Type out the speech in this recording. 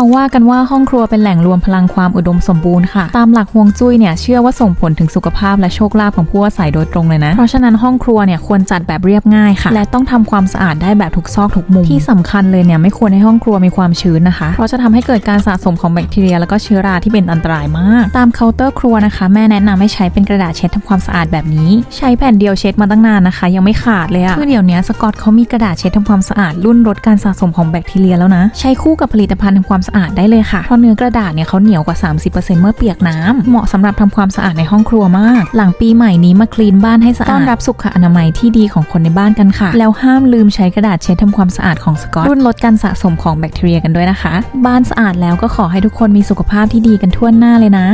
เขาว่ากันว่าห้องครัวเป็นแหล่งรวมพลังความอุดมสมบูรณ์ค่ะ ตามหลักฮวงจุ้ยเนี่ยเชื่อว่าส่งผลถึงสุขภาพและโชคลาภของผู้อาศัยโดยตรงเลยนะ เพราะฉะนั้นห้องครัวเนี่ยควรจัดแบบเรียบง่ายค่ะ และต้องทำความสะอาดได้แบบทุกซอกทุกมุม ที่สำคัญเลยเนี่ยไม่ควรให้ห้องครัวมีความชื้นนะคะ เพราะจะทำให้เกิดการสะสมของแบคทีเรีย แล้วก็เชื้อราที่เป็นอันตรายมาก ตามเคาน์เตอร์ครัวนะคะ แม่แนะนำให้ใช้เป็นกระดาษเช็ดทำความสะอาดแบบนี้ ใช้แผ่นเดียวเช็ดมาตั้งนานนะคะ ยังไม่ขาดเลยอะคือเดี๋ยวนี้สกอตเขามีกระดาษเช็ดทำความสะอาดรุ่นลดการสะสมของแบคทีเรียแล้วนะ ใช้คู่กับผลิตภัณฑ์ทำความสะอาดได้เลยค่ะเพราะเนื้อกระดาษเนี่ยเขาเหนียวกว่า 30%เมื่อเปียกน้ำเหมาะสำหรับทำความสะอาดในห้องครัวมาก หลังปีใหม่นี้มาคลีนบ้านให้สะอาดต้อนรับสุขอนามัยที่ดีของคนในบ้านกันค่ะ แล้วห้ามลืมใช้กระดาษเช็ดทำความสะอาดของสกอตรุ่นลดการสะสมของแบคทีเรียกันด้วยนะคะ บ้านสะอาดแล้วก็ขอให้ทุกคนมีสุขภาพที่ดีกันทั่วหน้าเลยนะ